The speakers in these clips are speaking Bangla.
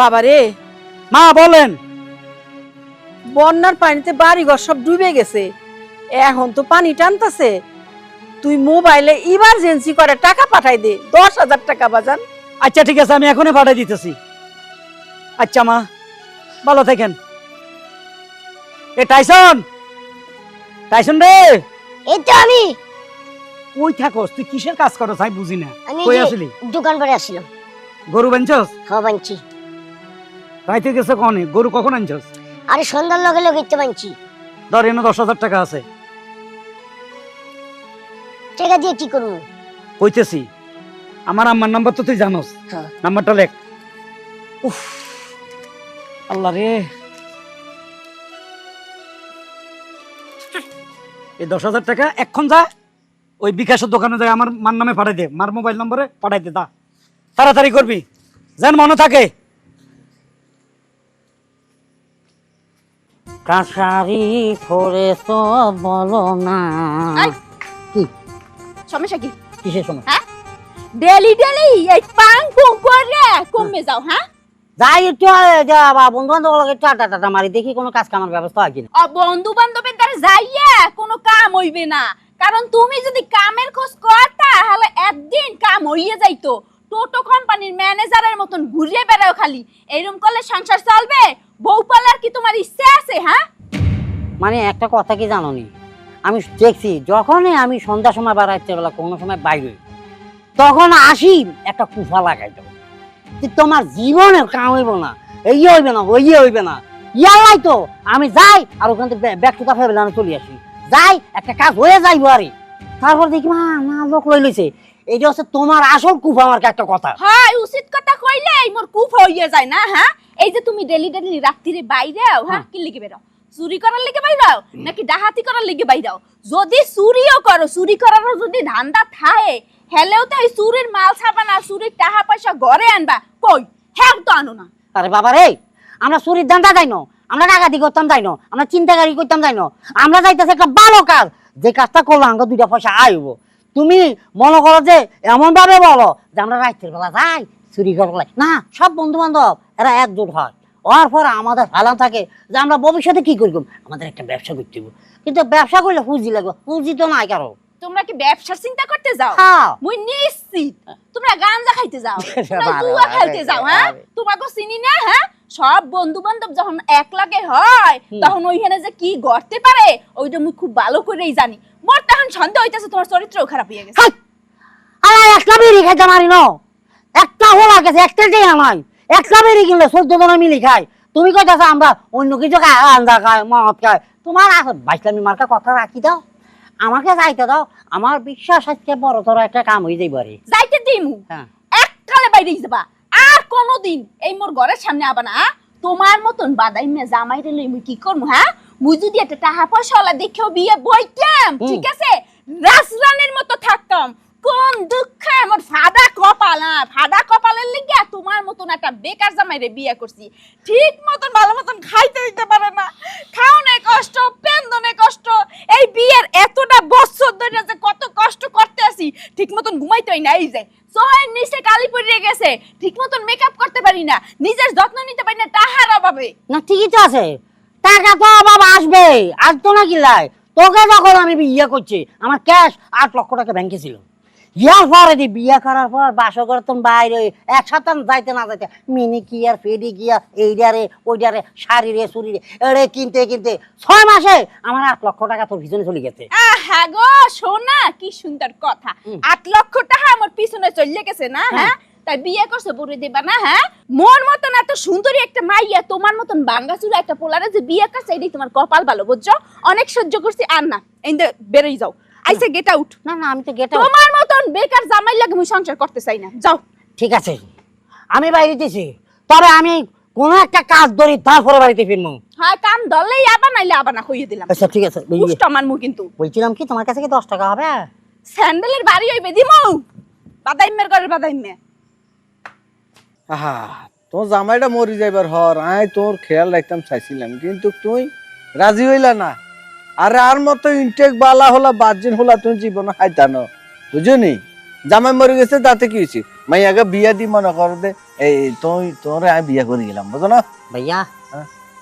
বাবারে মা বলেন। বন্যার পানিতে বাড়িঘর সব ডুবে গেছে। এখন তো পানি টানতাছে। তুই মোবাইলে ইমার্জেন্সি করে টাকা পাঠাই দে দশ হাজার টাকা বাজান। আচ্ছা ঠিক আছে আমি এখনই পাঠিয়ে দিতেছি। আচ্ছা মা ভালো থাকেন। এ টাইসন! টাইসন রে! এই তো আমি। কই থাকস? তুই কিসের কাজ করস? আমি বুঝি না। কই আসলি? দোকান করে আসছিলাম গরু বানছস? খাওয়া বানছি। রাইতে গেছে কনে গরু কখন আনছস? আরে সন্ধ্যার লগে লগে বানছি। ধর এনে দশ হাজার টাকা আছে। টাকা দিয়ে কি করব? কইতেছি আমার আম্মার নাম্বার তো তুই জানোস। হ্যাঁ। নাম্বারটা লেখ। উফ আল্লাহ রে। এই দশ হাজার টাকা এক্ষণ যা ওই বিকাশের দোকানে যায় আমার মার নামে পাঠাই দে। মার মোবাইল নম্বরে পাঠাই দে দা তাড়াতাড়ি করবি। যেন মনে থাকে। কাছারি করে তো বলো না। এই। কি? সমস্যা কি? কিসের সময় ডেলি ডেলি এই পাং পুং করে কমে যাও হ্যাঁ? যাই একটু বন্ধু বান্ধব আটা টাটা মারি দেখি কোনো কাজ কামার ব্যবস্থা হয় কিনা। অ বন্ধু বান্ধবের দ্বারা যাইয়া কোনো কাম হইবে না। কারণ তুমি যদি কামের খোঁজ করতা তাহলে একদিন কাম হইয়ে যাইতো। টোটো কোম্পানির ম্যানেজারের মতন ঘুরিয়ে বেড়াও খালি। এরকম করলে সংসার চলবে? বউ পালার কি তোমার ইচ্ছে? আছে হ্যাঁ? মানে একটা কথা কি জানো নি আমি দেখছি যখনই আমি সন্ধ্যা সময় বা রাত্রে বেলা কোনো সময় বাইরে তখন আসি একটা কুফা লাগাই দেবো। তোমার জীবনের কাম হইব না, এই হইবে না, ওই হইবে না। ইয়ালাই তো, আমি যাই আর ওখান থেকে ব্যাগ টুকা ফেলে চলে আসি। যাই, একটা কাজ হয়ে যাইব আরে। তারপর দেখি, মা না লোক লই লইছে। এইটা হচ্ছে তোমার আসল কুফা আমার একটা কথা। হয় উচিত কথা কইলে মোর কুফ হইয়ে যায় না হ্যাঁ? এই যে তুমি ডেলি ডেলি রাত্রিরে বাইরেও হ্যাঁ কি লিখে বেরো? চুরি করার লিগে বাইরাও নাকি ডাহাতি করার লিগে বাইরাও? যদি চুরিও করো চুরি করারও যদি ধান্দা থাহে হেলেও তো এই চুরির মাল ছাপা না চুরির টাকা পয়সা ঘরে আনবা কই? হ্যাঁ তো আনো না। আরে বাবা রে আমরা চুরির দান্দা যাই না আমরা ডাকাতি করতাম যাই না আমরা চিন্তাকারী করতাম যাই না আমরা যাইতেছি একটা ভালো কাজ যে কাজটা করলে আমাকে দুইটা পয়সা আইব তুমি মনে করো যে এমন ভাবে বলো যে আমরা রাত্রের বেলা যাই চুরি করলে না সব বন্ধু বান্ধব এরা একজোট হয়। হওয়ার পর আমাদের ফালান থাকে যে আমরা ভবিষ্যতে কি করব? আমাদের একটা ব্যবসা করতে হবে। কিন্তু ব্যবসা করলে পুঁজি লাগবে পুঁজি তো নাই কারও। তোমরা কি ব্যবসার চিন্তা করতে যাও? হ্যাঁ। মুই নিশ্চিত। তোমরা গাঞ্জা খাইতে যাও। বারে খেলতে যাও হ্যাঁ। তোমাকে চিনি না হ্যাঁ? সব বন্ধু বান্ধব যখন এক লাগে হয় তখন ওইখানে যে কি গড়তে পারে ওইটা মুই খুব ভালো করেই জানি। মোর তখন সন্দেহ হইতাছে তোমার চরিত্রও খারাপ হয়ে গেছে! আরে একটা বেরি খাইতে মারি ন একটা হোলা গেছে একটা যে নাই। একটা বেরি কিনলে চোদ্দ জন মিলি খাই তুমি কইতাছ আমরা অন্য কিছু খাই আন্দা খায় মদ খায় তোমার বাইসলামি মার্কা কথা রাখি দাও। আমাকে যাইতে দাও। আমার বিশ্বাস আজকে বড় তোর একটা কাম হয়ে যাইব আরে যাইতে দিমু। হ্যাঁ। এককালে বাইরে যাবা। আর কোনোদিন এই মোর ঘরের সামনে আবা না হ্যাঁ? তোমার মতন বাদাই মে জামাই রে লই মুই কি করমু হ্যাঁ? মুই যদি একটা টাকা পয়সা ওলা দেখেও বিয়ে বইতাম ঠিক আছে রাজরানীর মতো থাকতাম। কোন দুঃখে আমার ফাদা কপাল না ফাদা কপালের লিগে তোমার মতন একটা বেকার জামাইরে বিয়ে করছি। ঠিক মতন ভালো মতন খাইতে দিতে পারে না। খাওনে কষ্ট পেন্দনে কষ্ট এই বিয়ের এতটা বছর ধরে যে কত কষ্ট করতে আসি ঠিক মতন ঘুমাইতেই না এই যে। সোহের নিচে কালি পড়ে গেছে ঠিক মতন মেকআপ করতে পারি না নিজের যত্ন নিতে পারি না তাহার অভাবে। না ঠিকই তো আছে। টাকা তো বাবা আসবে। আসতো না কিলাই তোকে যখন আমি বিয়ে করছি আমার ক্যাশ আট লক্ষ টাকা ব্যাংকে ছিল। ইয়ার পরে দি বিয়ে করার পর বাসা করে তুমি বাইরে এক সপ্তাহ যাইতে না যাইতে মিনি কি আর ফেডি কি আর এইডারে ওইডারে শাড়ি রে চুরি রে এড়ে কিনতে কিনতে ছয় মাসে আমার আট লক্ষ টাকা তোর পিছনে চলে গেছে। আহা গো শোনা কি সুন্দর কথা। আট লক্ষ টাকা আমার পিছনে চলে গেছে না হ্যাঁ? তাই বিয়ে করছে বলে দেবা না হ্যাঁ? মোর মতন এত সুন্দরী একটা মাইয়া তোমার মতন একটা পোলারে যে বিয়ে করছে এটাই তোমার কপাল ভালো বুঝছ? অনেক সহ্য করছি আর না এই বেরোই যাও। আইসে গেট আউট না না আমি তো গেটা তোমার মতন বেকার জামাই লাগে আমি সংসার করতে চাই না। যাও। ঠিক আছে। আমি বাইরে দিছি। তবে আমি কোনো একটা কাজ ধরি তারপরে বাড়িতে ফিরবো হ্যাঁ কাম ধরলেই আবার নাইলে আবার না কইয়ে দিলাম। আচ্ছা ঠিক আছে কিন্তু। বলছিলাম কি তোমার কাছে কি দশ টাকা হবে? স্যান্ডেলের বাড়ি হইবে দিমু। বাদাইমের ঘরের বাদাইমে আহা তোর জামাইটা মরি যাইবার হর। আয় তোর খেয়াল রাখতাম চাইছিলাম কিন্তু তুই রাজি হইলা না। আরে আর মতো ইনটেক বালা হলা বাজিন হলা তুমি জীবন হাইতানো। বুঝনি? জামাই মরে গেছে তাতে কি হয়েছে মাইয়াকে বিয়া দি মনে কর দে। এই তুই তোরে আমি বিয়া করে গেলাম বুঝো না? ভাইয়া।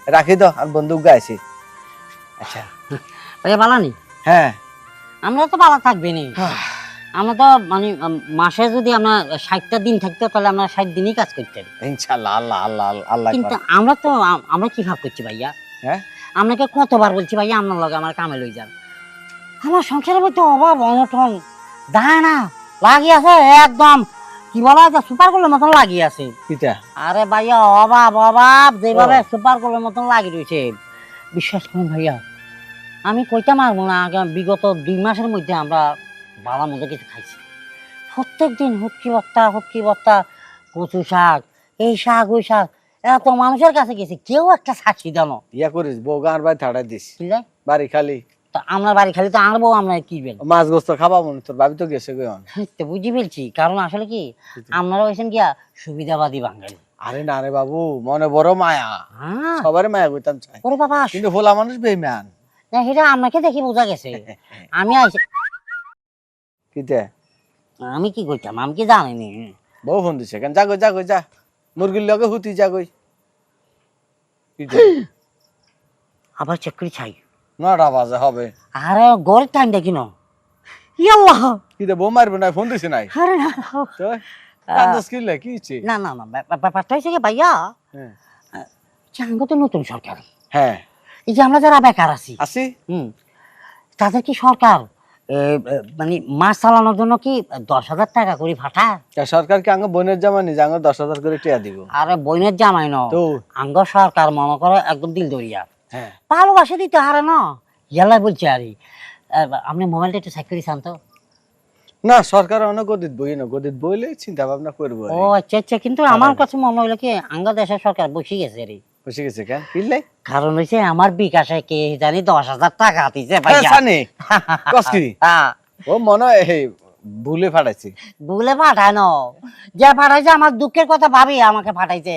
রাখি তো আর বন্দুক গাইছি আচ্ছা। ভাইয়া বালানি হ্যাঁ। আমরা তো ভালো থাকবে নি আমরা তো মানে মাসে যদি আমরা ষাটটা দিন থাকতো তাহলে আমরা ষাট দিনই কাজ করতেন ইনশাল্লাহ আল্লাহ আল্লাহ আল্লাহ, আল্লাহ কিন্তু আমরা তো আমরা কি ভাব করছি ভাইয়া? হ্যাঁ? আপনাকে কতবার বলছি ভাইয়া আপনার লগে আমার কামে লই যান। আমার সংসারের মধ্যে অভাব অনটন না লাগিয়ে আছে একদম কি বলা যায় সুপারগুলোর মতন লাগিয়ে আছে। আরে ভাইয়া অভাব অভাব যেভাবে সুপারগুলোর মতন লাগিয়ে রয়েছে বিশ্বাস করুন ভাইয়া আমি কইতে মারবো না আগে বিগত দুই মাসের মধ্যে আমরা বাবার মধ্যে কিছু খাইছি। প্রত্যেক দিন হুটকি বত্তা হুটকি বত্তা কচু শাক এই শাক ওই শাক এত মানুষের কাছে গেছি কেউ একটা সাক্ষী জানো ইয়া করিস বউ গান বাই থাড়াই দিস। বাড়ি খালি। তো আমরা বাড়ি খালি তো আনব আমরা কি বেল? মাছ গোস্ত খাবা মনে তোর ভাবি তো গেছে গো তো বুঝি ফেলছি কারণ আসলে কি আপনারা হয়েছেন গিয়া সুবিধাবাদী বাঙালি। আরে না রে বাবু মনে বড় মায়া। হ্যাঁ। সবারই মায়া করতাম চাই। ওরে বাবা কিন্তু ভোলা মানুষ বেইমান। না সেটা আপনাকে দেখি বোঝা গেছে। আমি আইছি কিতে? আমি কি করতাম আমি কি জানিনি? বউ ফোন দিছে কেন? যাগো যা মুরগির লগে হুতি কিতে? আবার চেক করে চাই হবে। আরে টাইম দেখি না। ইয়াল্লাহ! কিতে বউ মারবে না ফোন দিছে নাই? আরে না। কান্দস কিলে কি? না না না ব্যা- ব্যাপারটা হয়েছে কি ভাইয়া? হ্যাঁ। চাঙ্গ তো নতুন সরকার। হ্যাঁ। এই যে আমরা যারা বেকার আছি আসি হুম তাদের কি সরকার মানে মাস চালানোর জন্য কি দশ হাজার টাকা করে সরকার কি আঙ্গ বোনের জামা নিজে আঙ্গ দশ হাজার করে টিয়া দিব। আরে বইনের জামাই ন। তো? আঙ্গ সরকার মনে করে একদম দিল দরিয়া। হ্যাঁ। ভালোবাসে দিতে হারে না। ইয়ালাই বলছি আরে আপনি মোবাইলটা একটু করে চান তো। না সরকার অনেক গদিত বই না গদিত বইলে চিন্তা ভাবনা করব। ও আচ্ছা আচ্ছা কিন্তু আমার কাছে মনে হইল কি আঙ্গ দেশের সরকার বসে গেছে রে। গেছে কেন কিনলে কারণ হইছে আমার বিকাশে কে জানি দশ হাজার টাকা দিছে জানি। হ্যাঁ। ও মনে হয় এই ভুলে ফাটাইছি। ভুলে পাঠানো যে পাঠাইছে আমার দুঃখের কথা ভাবি আমাকে পাঠাইছে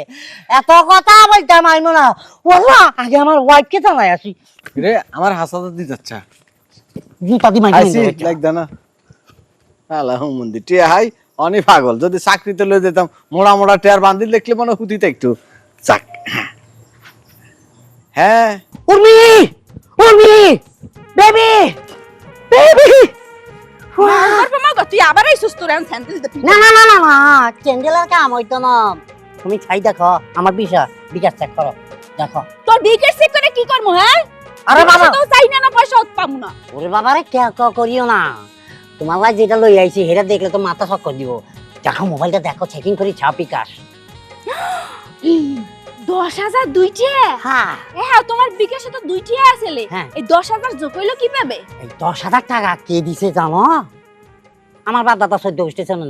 এত কথা বলতাম আমি না ওলা আগে আমার ওয়াইফকে জানাই আসি। রে আমার হাসাতে দি যাচ্ছে। জুতা দি মাইকে লাইক দানা। আল্লাহ মন্দির। টিয়া হাই অনেক পাগল। যদি চাকরিতে লয়ে যেতাম মোড়া মোড়া টেয়ার বান্ধি দেখলে মনে হুতিতে একটু। চাক হ্যাঁ। উর্মি! উর্মি! বেবি! বেবি! তুই আবার এই সুস্থ রেন স্যান্ডেল না না না না না চ্যান্ডেলের কাম হইতো না। তুমি ছাই দেখো আমার বিশা বিকাশ চেক করো দেখো। তোর বিকেট চেক করে কি করব হ্যাঁ? আরে বাবা! তো চাই না না পয়সা পাবো না। ওরে বাবারে কে ক করিও না। তোমার ভাই যেটা লই আইছি হেরা দেখলে তো মাথা চক্কর দিব। দেখো মোবাইলটা দেখো চেকিং করি ছা বিকাশ। দশ হাজার হ্যাঁ। হ্যাঁ তোমার বিকাশে তো আসলে। হ্যাঁ। এই দশ হাজার যোগ হইল কীভাবে? এই দশ হাজার টাকা কে দিছে জানো? আমার বাপ দাদা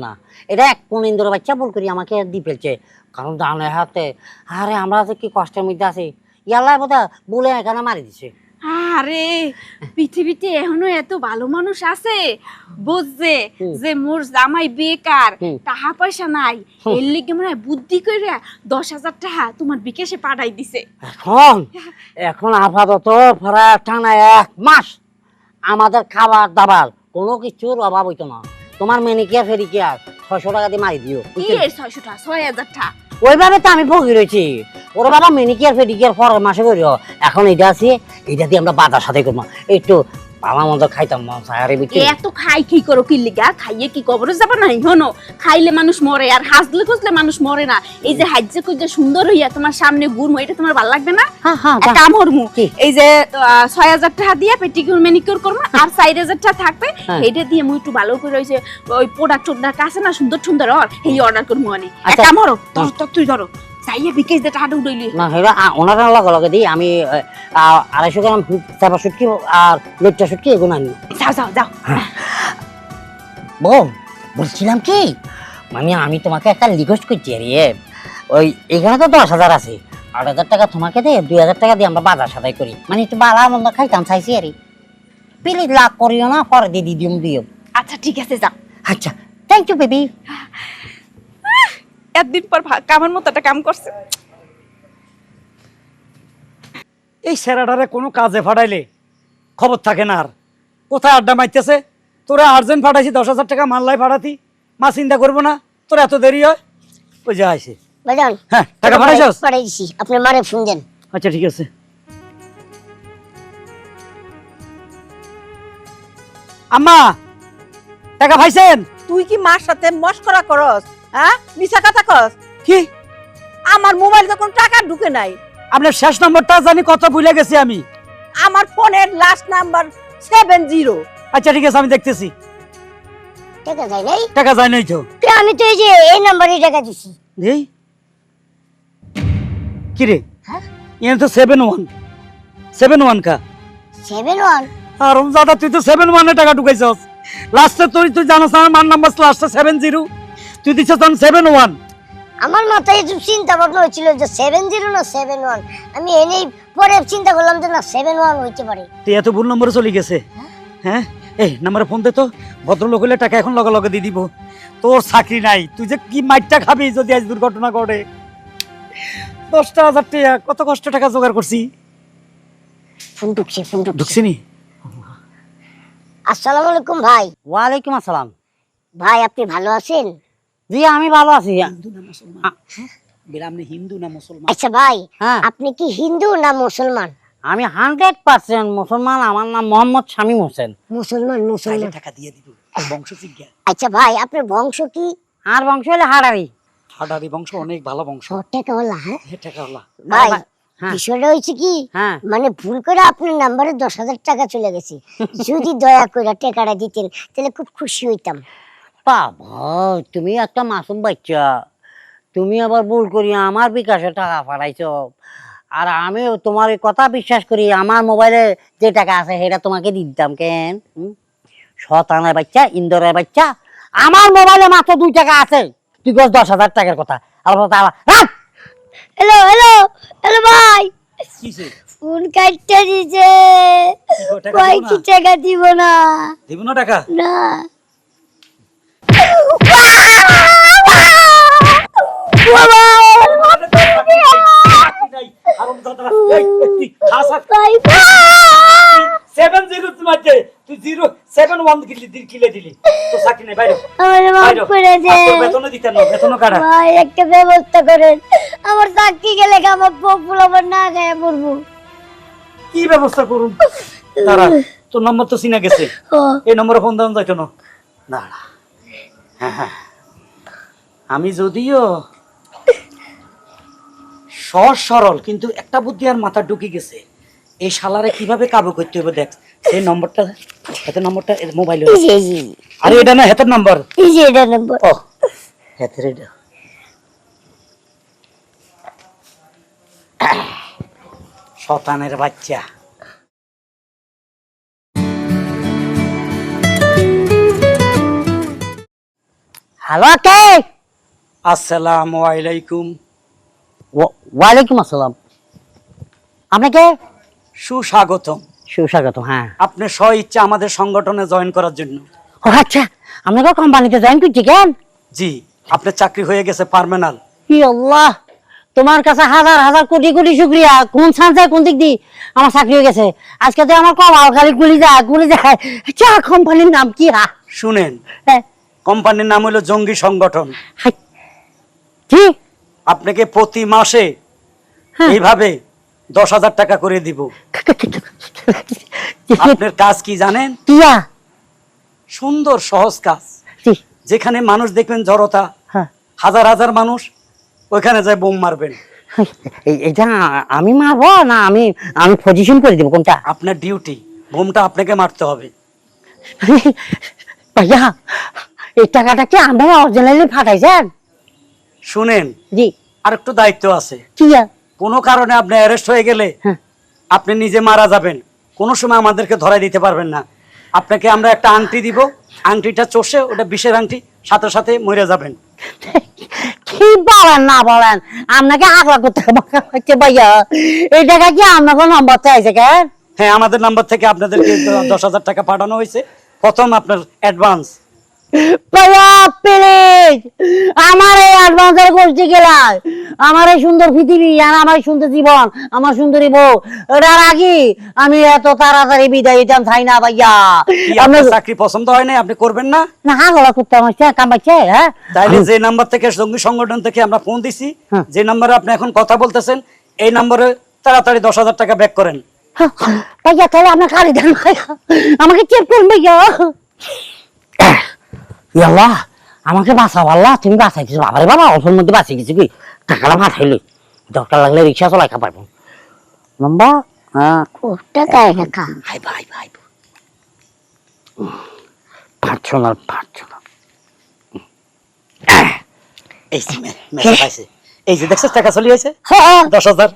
না। এটা এক কোন ইন্দোর বাচ্চা ভুল করি আমাকে দি ফেলছে। কারণ জানে হাতে। আরে আমরা যে কি কষ্টের মধ্যে আছি। ইয়াল্লাই বোধ বলে এখানে মারি দিছে। আরে পৃথিবীতে এখনও এত ভালো মানুষ আছে? বুঝছে যে মোর জামাই বেকার। টাকা পয়সা নাই এর লিগে মনে বুদ্ধি করে দশ হাজার টাকা তোমার বিকাশে পাঠাই দিছে। এখন? এখন আপাতত প্রায় টানা এক মাস আমাদের খাবার দাবার কোনো কিছুর অভাব হইতো না। তোমার মেনিকিয়ার ফেরিকিয়ার ছয়শো টাকা দিয়ে মারি দিও ছয়শো টাকা? ছয় হাজার টাকা? ওইভাবে তো আমি ভোগী রয়েছি। ওর বাবা মেনিকিয়ার ফেডিকিয়ার পরের মাসে করিও এখন এটা আছে এটা দিয়ে আমরা বাজার সাথে করব। একটু ভালো মন্দ খাইতাম মন বুঝছি এত খাই কি করো কি লিগা? খাইয়ে কি কবরে যাবে না? হনো খাইলে মানুষ মরে আর হাসলে খুঁজলে মানুষ মরে না। এই যে হাজ্যে খুঁজে সুন্দর হইয়া তোমার সামনে ঘুরমো এটা তোমার ভালো লাগবে না? হ্যাঁ হ্যাঁ কাম হরমু এই যে ছয় হাজার টাকা দিয়ে পেটিকিউর ম্যানিকিউর করব আর চার হাজার টাকা থাকবে হ্যাঁ। এইটা দিয়ে মুই একটু ভালো করে হইছে ওই প্রোডাক্ট টোডাক্ট আছে না সুন্দর সুন্দর আর এই অর্ডার করব অনেক আচ্ছা। কাম হরো ধর, তুই ধরো। চাইয়া বিকেশ দিয়ে টাকাটা উঠাইলি না হেরা ওনারা লগে লগে দিই আমি আড়াইশো গ্রাম চাপা শুটকি আর লজ্জা শুটকি এগুলো আনি। যাও যাও যাও। বোন বলছিলাম কি? মানে আমি তোমাকে একটা রিকোয়েস্ট করছি রে ওই এখানে তো দশ হাজার আছে। আট হাজার টাকা তোমাকে দে দুই হাজার টাকা দিয়ে আমরা বাজার সাদাই করি মানে একটু বালা মন্দ খাইতাম চাইছি আরে প্লিজ লাভ করিও না পরে দিদি দিম দিও আচ্ছা ঠিক আছে যাও। আচ্ছা থ্যাংক ইউ বেবি একদিন পর ভা- কামের মতো একটা কাম করছে। এই সেরাটারে কোনো কাজে ফাটাইলে খবর থাকে না আর। কোথায় আড্ডা মারতেছে? তোরা আর্জেন্ট ফাটাইছি দশ হাজার টাকা মাল্লাই ফাটাতি মা চিন্তা করব না তোর এত দেরি হয়? ওই যা হ্যাঁ টাকা পাঠাইছস? পাঠাই দিছি মারে ফোন দেন। আচ্ছা ঠিক আছে। আম্মা টাকা পাইছেন? তুই কি মার সাথে মস্করা করস? হ্যাঁ? মিছা কথা কস। কি? আমার মোবাইল তো কোনো টাকা ঢুকে নাই। আপনার শেষ নম্বরটা জানি কত ভুলে গেছি আমি। আমার ফোনের লাস্ট নাম্বার সেভেন জিরো আচ্ছা ঠিক আছে আমি দেখতেছি। টাকা যায় নাই? টাকা যায় নাই তো। আমি তো এই যে এই নাম্বারে টাকা দিছি। এই? কি রে? হ্যাঁ? এখানে তো সেভেন ওয়ান সেভেন ওয়ান কা? সেভেন ওয়ান আর দাদা তুই তো সেভেন ওয়ানে টাকা ঢুকাইছস। লাস্টে তুই তুই জানোস আমার নাম্বার লাস্টে সেভেন জিরো তুই দিচ্ছিস তখন সেভেন ওয়ান আমার মাথায় একটু চিন্তা ভাবনা হয়েছিল যে সেভেন জিরো না সেভেন ওয়ান আমি এনেই পরে চিন্তা করলাম যে না সেভেন ওয়ান হইতে পারে। তুই এত ভুল নম্বরে চলে গেছে। হ্যাঁ? এই নাম্বারে ফোন দে তো। ভদ্রলোক হলে টাকা এখন লগে লগে দিয়ে দিব। তোর চাকরি নাই। তুই যে কি মাইটটা খাবি যদি আজ দুর্ঘটনা ঘটে? দশটা হাজার টাকা কত কষ্ট টাকা জোগাড় করছি? ফোন ঢুকছে ফোন ঢুকছে। ঢুকছিনি? আসসালামু আলাইকুম ভাই। ওয়ালাইকুম আসসালাম। ভাই আপনি ভালো আছেন? জি আমি ভালো আছি হিন্দু না মুসলমান? বিরামনি হিন্দু না মুসলমান? আচ্ছা ভাই হ্যাঁ। আপনি কি হিন্দু না মুসলমান? আমি হান্ড্রেড পার্সেন্ট মুসলমান আমার নাম মোহাম্মদ শামীম হোসেন। মুসলমান মুসলমান। টাকা দিয়ে দিব বংশ জিজ্ঞা আচ্ছা ভাই আপনার বংশ কি? আর বংশ হলে হাড়ারি। হাডারি বংশ অনেক ভালো বংশ। টাকা বলা হ্যাঁ? এ টাকা হলা ভাই হ্যাঁ। বিষয়টা হয়েছে কি? হ্যাঁ। মানে ভুল করে আপনার নাম্বারে দশ হাজার টাকা চলে গেছে। যদি দয়া করে টাকাটা দিতেন তাহলে খুব খুশি হইতাম। বাবা তুমি একটা মাসুম বাচ্চা। তুমি আবার ভুল করি আমার বিকাশে টাকা পাঠাইছ আর আমিও তোমার এই কথা বিশ্বাস করি আমার মোবাইলে যে টাকা আছে সেটা তোমাকে দিতাম কেন? শতানের বাচ্চা ইন্দোরের বাচ্চা। আমার মোবাইলে মাত্র দুই টাকা আছে। তুই বল দশ হাজার টাকার কথা। আর রাখ! হ্যালো হ্যালো হ্যালো ভাই। কিসে ফোন কাটতে দিছে। টাকা দিব না? দিব না টাকা? না। সেভেন জিরো না করেন আমার চাকরি গেলে আমার পপুল আবার না গায়ে পড়ব কি ব্যবস্থা করুন তারা তোর নম্বর তো চিনা গেছে এই নম্বরে ফোন দেওয়া যায় কেন না হ্যাঁ, হ্যাঁ। আমি যদিও সহজ সরল কিন্তু একটা বুদ্ধি আর মাথা ঢুকে গেছে। এই শালারে কীভাবে কাবু করতে হবে দেখ এই নম্বরটা হাতের নম্বরটা মোবাইলে আরে এটা না হাতের নাম্বার। এই যে এটা নম্বর। ও হাতের এটা। শতানের বাচ্চা। হ্যালো কে আসসালামু আলাইকুম ওয়া- ওয়ালাইকুম আসসালাম আপনাকে সুস্বাগতম সুস্বাগত হ্যাঁ আপনি স্ব ইচ্ছা আমাদের সংগঠনে জয়েন করার জন্য ও আচ্ছা আপনাকে কোম্পানিতে জয়েন করছি কেন জি আপনার চাকরি হয়ে গেছে পার্মানেন্ট ই আল্লাহ তোমার কাছে হাজার হাজার কোটি কোটি শুক্রিয়া কোন সানসে কোন দিক দি আমার চাকরি হয়ে গেছে আজকে তো আমার কম খালি গুলি যায় গুলি যায় চা কোম্পানির নাম কি হা শুনেন হ্যাঁ, কোম্পানির নাম হলো জঙ্গি সংগঠন। কি? আপনাকে প্রতি মাসে হ্যাঁ। এইভাবে দশ হাজার টাকা করে দিব। আপনার কাজ কি জানেন? সুন্দর সহজ কাজ। যেখানে মানুষ দেখবেন জড়তা হ্যাঁ। হাজার হাজার মানুষ ওইখানে যায় বোম মারবেন। এই- এটা আমি মারবো না আমি আমি পজিশন করে দিব কোনটা? আপনার ডিউটি বোমটা আপনাকে মারতে হবে। ভাইয়া এই টাকাটা কি আমরা অরিজিনালি ফাটাইছেন শুনেন জি। আর একটু দায়িত্ব আছে। কিয়া কোনো কারণে আপনি অ্যারেস্ট হয়ে গেলে হ্যাঁ। আপনি নিজে মারা যাবেন। কোনো সময় আমাদেরকে ধরাই দিতে পারবেন না। আপনাকে আমরা একটা আংটি দিব। আংটিটা চষে ওটা বিষের আংটি সাথে সাথে মরে যাবেন। কি বলেন না বলেন? আপনাকে আগলা করতে হচ্ছে ভাইয়া। এই টাকা কি আপনাকে নম্বর চাইছে কেন হ্যাঁ আমাদের নাম্বার থেকে আপনাদেরকে দশ হাজার টাকা পাঠানো হয়েছে। প্রথম আপনার অ্যাডভান্স আমার এই অ্যাডভান্সের গোষ্ঠী গেলায় আমার এই সুন্দর পৃথিবী আর আমার সুন্দর জীবন আমার সুন্দরী বউ। এটার আগে আমি এত তাড়াতাড়ি বিদায় দিতাম চাই না ভাইয়া? আপনার চাকরি পছন্দ হয় না আপনি করবেন না? না হাগলা করতে আমার কামাইছে হ্যাঁ? তাইলে যে নাম্বার থেকে সঙ্গী সংগঠন থেকে আমরা ফোন দিছি হ্যাঁ। যে নাম্বারে আপনি এখন কথা বলতেছেন এই নম্বরে তাড়াতাড়ি দশ হাজার টাকা ব্যাক করেন। ভাইয়া তাহলে আপনার কারি দেন আমাকে চেক করুন ভাইয়া। ইয়াল্লা আমাকে বাঁচাও আল্লাহ তুমি বাঁচাই কিছু বাবারে বাবা অল্পের মধ্যে বাঁচিয়ে গেছি কি? টাকাটা পাঠাইলে। দরকার লাগলে রিক্সা চলাই হ্যাঁ। টাকা টাকা এই এই যে টাকা চলি হয়েছে? হ্যাঁ। দশ হাজার।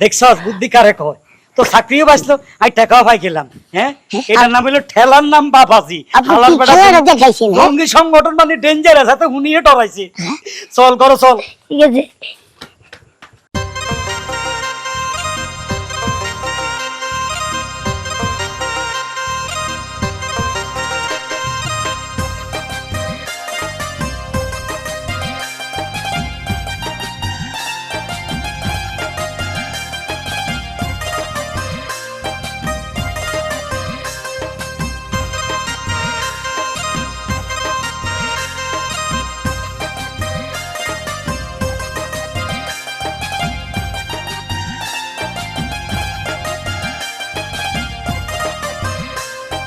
দেখছ বুদ্ধি কারে কয়? তো চাকরিও বাঁচলো আর টাকাও পাই গেলাম হ্যাঁ? এটার নাম হলো ঠেলার নাম বাবাজি। হালাল হ্যাঁ? জঙ্গি সংগঠন মানে ডেঞ্জারাস এত হুনিয়ে ডরাইছে। চল করো চল। ঠিক আছে।